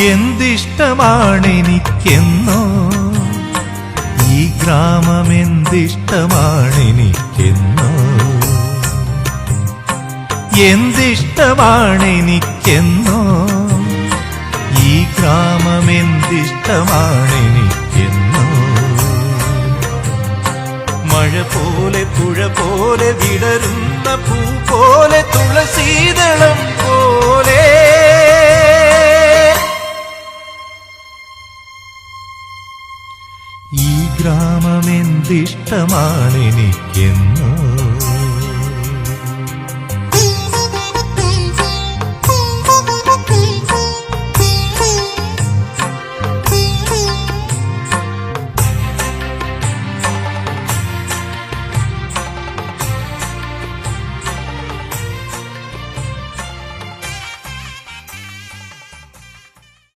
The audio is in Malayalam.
എന്തിഷ്ടമാണെനിക്കെന്നോ? ഈ ഗ്രാമം എന്തിഷ്ടമാണെനിക്കെന്നോ? എന്തിഷ്ടമാണെനിക്കെന്നോ ഈ ഗ്രാമം എന്തിഷ്ടമാണെനിക്കെന്നോ മഴ പോലെ പുഴ പോലെ വിടരുന്ന പൂ പോലെ തുളസീതളം ഈ ഗ്രാമം എന്തിഷ്ടമാണെനിക്കെന്നോ